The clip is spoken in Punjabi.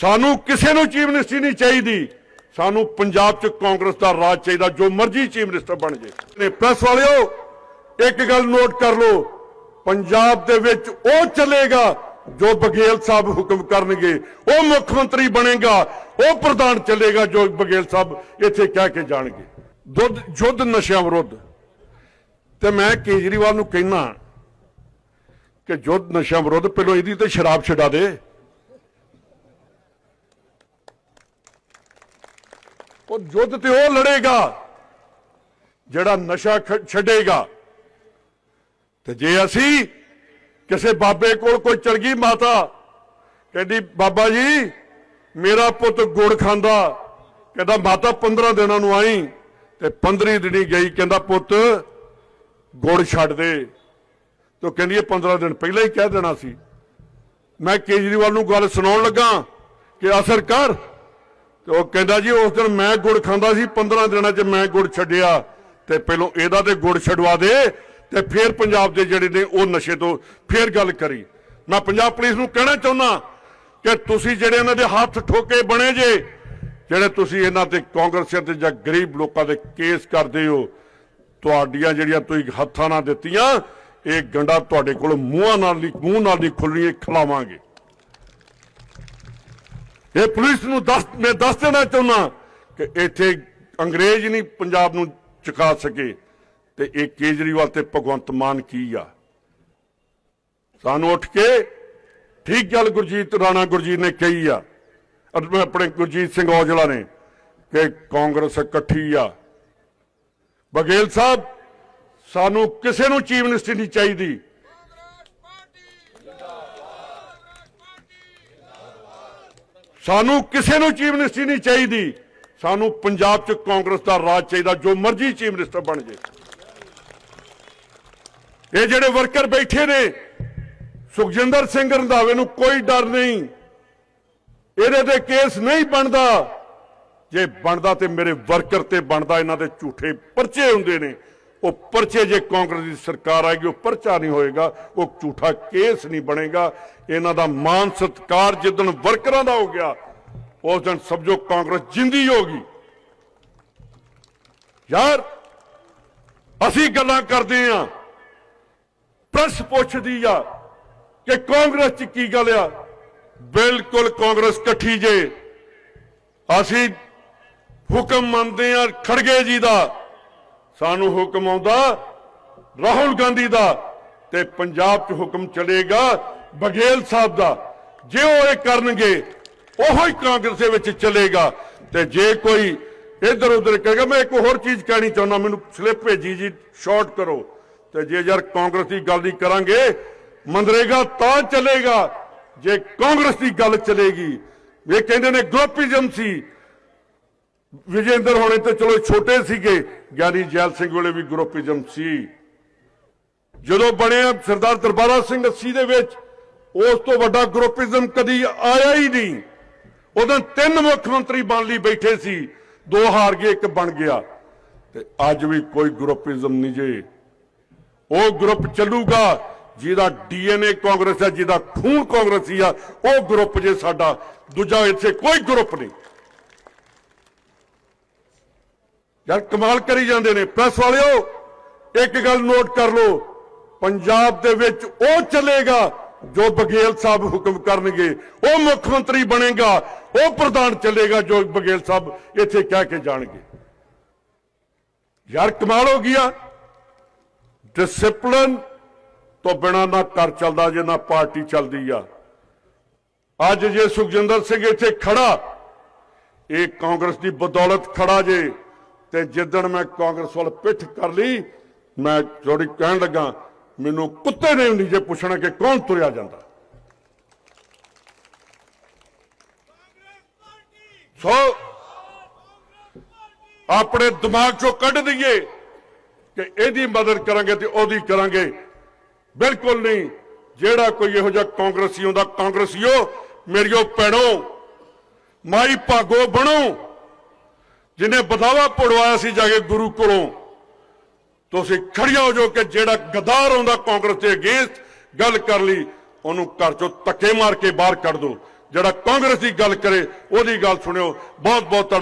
ਸਾਨੂੰ ਕਿਸੇ ਨੂੰ ਚੀਫ ਮਿਨਿਸਟਰੀ ਨਹੀਂ ਚਾਹੀਦੀ। ਸਾਨੂੰ ਪੰਜਾਬ 'ਚ ਕਾਂਗਰਸ ਦਾ ਰਾਜ ਚਾਹੀਦਾ, ਜੋ ਮਰਜ਼ੀ ਚੀਫ ਮਿਨਿਸਟਰ ਬਣ ਜੇ। ਨੇ ਪ੍ਰੈਸ ਵਾਲਿਓ, ਇੱਕ ਗੱਲ ਨੋਟ ਕਰ ਲਓ। ਪੰਜਾਬ ਦੇ ਵਿੱਚ ਉਹ ਚੱਲੇਗਾ ਜੋ ਬਗੇਲ ਸਾਹਿਬ ਹੁਕਮ ਕਰਨਗੇ। ਉਹ ਮੁੱਖ ਮੰਤਰੀ ਬਣੇਗਾ, ਉਹ ਪ੍ਰਧਾਨ ਚੱਲੇਗਾ ਜੋ ਬਗੇਲ ਸਾਹਿਬ ਇੱਥੇ ਕਹਿ ਕੇ ਜਾਣਗੇ। ਦੁੱਧ ਯੁੱਧ ਨਸ਼ਿਆਂ ਵਿਰੁੱਧ। ਤੇ ਮੈਂ ਕੇਜਰੀਵਾਲ ਨੂੰ ਕਹਿਣਾ ਕਿ ਯੁੱਧ ਨਸ਼ਿਆਂ ਵਿਰੁੱਧ ਪਹਿਲਾਂ ਇਹਦੀ ਤੇ ਸ਼ਰਾਬ ਛਡਾ ਦੇ। ਉਹ ਯੁੱਧ ਤੇ ਉਹ ਲੜੇਗਾ, ਜਿਹੜਾ ਨਸ਼ਾ ਛੱਡੇਗਾ। ਤੇ ਜੇ ਅਸੀਂ ਕਿਸੇ ਬਾਬੇ ਕੋਲ ਕੋਈ ਚਲ ਗਈ ਮਾਤਾ, ਕਹਿੰਦੀ, ਬਾਬਾ ਜੀ, ਮੇਰਾ ਪੁੱਤ ਗੁੜ ਖਾਂਦਾ। ਕਹਿੰਦਾ, ਮਾਤਾ 15 ਦਿਨਾਂ ਨੂੰ ਆਈ ਤੇ 15 ਦਿਨੀ ਗਈ। ਕਹਿੰਦਾ, ਪੁੱਤ, ਗੁੜ ਛੱਡ ਦੇ। ਤੋ ਕਹਿੰਦੀ, ਇਹ 15 ਦਿਨ ਪਹਿਲਾਂ ਹੀ ਕਹਿ ਦੇਣਾ ਸੀ। ਮੈਂ ਕੇਜਰੀਵਾਲ ਨੂੰ ਗੱਲ ਸੁਣਾਉਣ ਲੱਗਾ ਕਿ ਅਸਰ ਕਰ। ਤੇ ਉਹ ਕਹਿੰਦਾ ਜੀ, ਉਸ ਦਿਨ ਮੈਂ ਗੁੜ ਖਾਂਦਾ ਸੀ 15 ਦਿਨਾਂ 'ਚ ਮੈਂ ਗੁੜ ਛੱਡਿਆ। ਤੇ ਪਹਿਲੋਂ ਇਹਦਾ ਤੇ ਗੁੜ ਛਡਵਾ ਦੇ, ਤੇ ਫਿਰ ਪੰਜਾਬ ਦੇ ਜਿਹੜੇ ਨੇ ਉਹ ਨਸ਼ੇ ਤੋਂ ਫਿਰ ਗੱਲ ਕਰੀ। ਮੈਂ ਪੰਜਾਬ ਪੁਲਿਸ ਨੂੰ ਕਹਿਣਾ ਚਾਹੁੰਦਾ ਕਿ ਤੁਸੀਂ ਜਿਹੜੇ ਇਹਨਾਂ ਦੇ ਹੱਥ ਠੋਕੇ ਬਣੇ ਜੇ, ਜਿਹੜੇ ਤੁਸੀਂ ਇਹਨਾਂ ਤੇ ਕਾਂਗਰਸੀਆਂ ਤੇ ਜਾਂ ਗਰੀਬ ਲੋਕਾਂ ਦੇ ਕੇਸ ਕਰਦੇ ਹੋ, ਤੁਹਾਡੀਆਂ ਜਿਹੜੀਆਂ ਤੁਸੀਂ ਹੱਥਾਂ ਨਾਲ ਦਿੱਤੀਆਂ, ਇਹ ਗੰਡਾ ਤੁਹਾਡੇ ਕੋਲ ਮੂੰਹਾਂ ਨਾਲ ਨਹੀਂ, ਮੂੰਹ ਨਾਲ ਨਹੀਂ ਖੁੱਲਣੀ ਇਹ ਖਿਲਾਵਾਂਗੇ। ਇਹ ਪੁਲਿਸ ਨੂੰ ਦੱਸ, ਮੈਂ ਦੱਸ ਦੇਣਾ ਚਾਹੁੰਦਾ ਕਿ ਇੱਥੇ ਅੰਗਰੇਜ਼ ਨਹੀਂ ਪੰਜਾਬ ਨੂੰ ਚੁਕਾ ਸਕੇ ਤੇ ਇਹ ਕੇਜਰੀਵਾਲ ਤੇ ਭਗਵੰਤ ਮਾਨ ਕੀ ਆ? ਸਾਨੂੰ ਉੱਠ ਕੇ ਠੀਕ ਗੱਲ ਗੁਰਜੀਤ ਰਾਣਾ ਗੁਰਜੀਤ ਨੇ ਕਹੀ ਆ ਆਪਣੇ ਗੁਰਜੀਤ ਸਿੰਘ ਔਜਲਾ ਨੇ ਕਿ ਕਾਂਗਰਸ ਇਕੱਠੀ ਆ। ਬਗੇਲ ਸਾਹਿਬ, ਸਾਨੂੰ ਕਿਸੇ ਨੂੰ ਚੀਫ ਮਿਨਿਸਟਰੀ ਨਹੀਂ ਚਾਹੀਦੀ। ਸਾਨੂੰ ਕਿਸੇ ਨੂੰ ਚੀਫ ਮਿਨਿਸਟਰੀ ਨਹੀਂ ਚਾਹੀਦੀ। ਸਾਨੂੰ ਪੰਜਾਬ 'ਚ ਕਾਂਗਰਸ ਦਾ ਰਾਜ ਚਾਹੀਦਾ, ਜੋ ਮਰਜ਼ੀ ਚੀਫ ਮਿਨਿਸਟਰ ਬਣ ਜੇ। ਇਹ ਜਿਹੜੇ ਵਰਕਰ ਬੈਠੇ ਨੇ, ਸੁਖਜਿੰਦਰ ਸਿੰਘ ਰੰਧਾਵੇ ਨੂੰ ਕੋਈ ਡਰ ਨਹੀਂ। ਇਹਦੇ ਤੇ ਕੇਸ ਨਹੀਂ ਬਣਦਾ। ਜੇ ਬਣਦਾ ਤੇ ਮੇਰੇ ਵਰਕਰ ਤੇ ਬਣਦਾ, ਇਹਨਾਂ ਦੇ ਝੂਠੇ ਪਰਚੇ ਹੁੰਦੇ ਨੇ। ਉਹ ਪਰਚੇ ਜੇ ਕਾਂਗਰਸ ਦੀ ਸਰਕਾਰ ਆਏਗੀ, ਉਹ ਪਰਚਾ ਨਹੀਂ ਹੋਏਗਾ, ਉਹ ਝੂਠਾ ਕੇਸ ਨਹੀਂ ਬਣੇਗਾ। ਇਹਨਾਂ ਦਾ ਮਾਨ ਸਤਕਾਰ ਜਿੱਦਣ ਵਰਕਰਾਂ ਦਾ ਹੋ ਗਿਆ ਉਸ ਦਿਨ ਸਮਝੋ ਕਾਂਗਰਸ ਜਿੰਦੀ ਹੋਗੀ ਯਾਰ, ਅਸੀਂ ਗੱਲਾਂ ਕਰਦੇ ਆਂ। ਪ੍ਰੈਸ ਪੁੱਛਦੀ ਆ ਕਿ ਕਾਂਗਰਸ ਚ ਕੀ ਗੱਲ ਆ? ਬਿਲਕੁਲ ਕਾਂਗਰਸ ਇਕੱਠੀ ਜੇ। ਅਸੀਂ ਹੁਕਮ ਮੰਨਦੇ ਆ ਖੜਗੇ ਜੀ ਦਾ। ਸਾਨੂੰ ਹੁਕਮ ਆਉਂਦਾ ਰਾਹੁਲ ਗਾਂਧੀ ਦਾ ਤੇ ਪੰਜਾਬ 'ਚ ਹੁਕਮ ਚਲੇਗਾ ਬਘੇਲ ਸਾਹਿਬ ਦਾ। ਜੇ ਉਹ ਇਹ ਕਰਨਗੇ ਉਹੋ ਹੀ ਕਾਂਗਰਸ ਦੇ ਵਿੱਚ ਚੱਲੇਗਾ। ਤੇ ਜੇ ਕੋਈ ਇੱਧਰ ਉੱਧਰ ਕਹੇਗਾ, ਮੈਂ ਇੱਕ ਹੋਰ ਚੀਜ਼ ਕਹਿਣੀ ਚਾਹੁੰਦਾ, ਮੈਨੂੰ ਸਲਿੱਪ ਭੇਜੀ ਜੀ, ਸ਼ਾਰਟ ਕਰੋ। ਤੇ ਜੇ ਯਾਰ ਕਾਂਗਰਸ ਦੀ ਗੱਲ ਨਹੀਂ ਕਰਾਂਗੇ ਮੰਦਰੇਗਾ ਤਾਂ ਚੱਲੇਗਾ, ਜੇ ਕਾਂਗਰਸ ਦੀ ਗੱਲ ਚੱਲੇਗੀ। ਇਹ ਕਹਿੰਦੇ ਨੇ ਗਰੁੱਪਿਜ਼ਮ ਸੀ। ਵਿਜੇਂਦਰ ਹੋਣੇ ਤੇ ਚਲੋ ਛੋਟੇ ਸੀਗੇ, ਗਿਆਨੀ ਜੈਲ ਸਿੰਘ ਵੇਲੇ ਵੀ ਗਰੁੱਪਿਜ਼ਮ ਸੀ। ਜਦੋਂ ਬਣਿਆ ਸਰਦਾਰ ਦਰਬਾਰਾ ਸਿੰਘ 80 ਦੇ ਵਿੱਚ, ਉਸ ਤੋਂ ਵੱਡਾ ਗਰੁੱਪਿਜ਼ਮ ਕਦੀ ਆਇਆ ਹੀ ਨਹੀਂ। ਉਦੋਂ ਤਿੰਨ ਮੁੱਖ ਮੰਤਰੀ ਬਣ ਲਈ ਬੈਠੇ ਸੀ। ਦੋ ਹਾਰ ਗਏ, ਇੱਕ ਬਣ ਗਿਆ। ਤੇ ਅੱਜ ਵੀ ਕੋਈ ਗਰੁੱਪਿਜ਼ਮ ਨਹੀਂ ਜੇ। ਉਹ ਗਰੁੱਪ ਚੱਲੂਗਾ, ਜਿਹਦਾ ਡੀਐਨਏ ਕਾਂਗਰਸ ਹੈ, ਜਿਹਦਾ ਖੂਨ ਕਾਂਗਰਸੀ ਆ, ਉਹ ਗਰੁੱਪ ਜੇ ਸਾਡਾ। ਦੂਜਾ ਇੱਥੇ ਕੋਈ ਗਰੁੱਪ ਨਹੀਂ। ਯਾਰ ਕਮਾਲ ਕਰੀ ਜਾਂਦੇ ਨੇ। ਪ੍ਰੈਸ ਵਾਲਿਓ, ਇੱਕ ਗੱਲ ਨੋਟ ਕਰ ਲਓ। ਪੰਜਾਬ ਦੇ ਵਿੱਚ ਉਹ ਚੱਲੇਗਾ ਜੋ ਬਗੇਲ ਸਾਹਿਬ ਹੁਕਮ ਕਰਨਗੇ, ਉਹ ਮੁੱਖ ਮੰਤਰੀ ਬਣੇਗਾ, ਉਹ ਪ੍ਰਧਾਨ ਚੱਲੇਗਾ ਜੋ ਬਗੇਲ ਸਾਹਿਬ ਇੱਥੇ ਕਹਿ ਕੇ ਜਾਣਗੇ। ਯਾਰ ਕਮਾਲ ਹੋ ਗਿਆ ਡਿਸਪਲਿਨ ਤੋਂ ਬਿਨਾ ਨਾ ਘਰ ਚੱਲਦਾ ਜੇ, ਨਾ ਪਾਰਟੀ ਚੱਲਦੀ ਆ। ਅੱਜ ਜੇ ਸੁਖਜਿੰਦਰ ਸਿੰਘ ਇੱਥੇ ਖੜਾ, ਇਹ ਕਾਂਗਰਸ ਦੀ ਬਦੌਲਤ ਖੜਾ ਜੇ, ਤੇ ਜਿੱਦਣ ਮੈਂ ਕਾਂਗਰਸ ਵੱਲ ਪਿੱਠ ਕਰ ਲਈ, ਮੈਂ ਥੋੜੀ ਕਹਿਣ ਲੱਗਾ ਮੈਨੂੰ ਕੁੱਤੇ ਨੇ ਨਹੀਂ ਜੇ ਪੁੱਛਣਾ ਕਿ ਕੌਣ ਤੁਰਿਆ ਜਾਂਦਾ। ਸੋ ਆਪਣੇ ਦਿਮਾਗ ਚੋਂ ਕੱਢ ਦਈਏ ਕਿ ਇਹਦੀ ਮਦਦ ਕਰਾਂਗੇ ਤੇ ਉਹਦੀ ਕਰਾਂਗੇ। ਬਿਲਕੁਲ ਨਹੀਂ। ਜਿਹੜਾ ਕੋਈ ਇਹੋ ਜਿਹਾ ਕਾਂਗਰਸੀ ਹੁੰਦਾ ਕਾਂਗਰਸੀਓ, ਮੇਰੀਓ ਭੈਣੋ, ਮਾਈ ਭਾਗੋ ਬਣੋ। ਜਿਹਨੇ ਬਦਾਵਾ ਪੜਵਾਇਆ ਸੀ ਜਾ ਕੇ ਗੁਰੂ ਕੋਲੋਂ। ਤੁਸੀਂ ਖੜੀਆਂ ਹੋ ਜੋ ਕਿ ਜਿਹੜਾ ਗਦਾਰ ਆਉਂਦਾ ਕਾਂਗਰਸ ਦੇ ਅਗੇਂਸਟ, ਗੱਲ ਕਰ ਲਈ, ਉਹਨੂੰ ਘਰ ਚੋਂ ਧੱਕੇ ਮਾਰ ਕੇ ਬਾਹਰ ਕੱਢ ਦਿਓ ਜਿਹੜਾ ਕਾਂਗਰਸ ਦੀ ਗੱਲ ਕਰੇ, ਉਹਦੀ ਗੱਲ ਸੁਣਿਓ। ਬਹੁਤ ਬਹੁਤ ਤੁਹਾਡਾ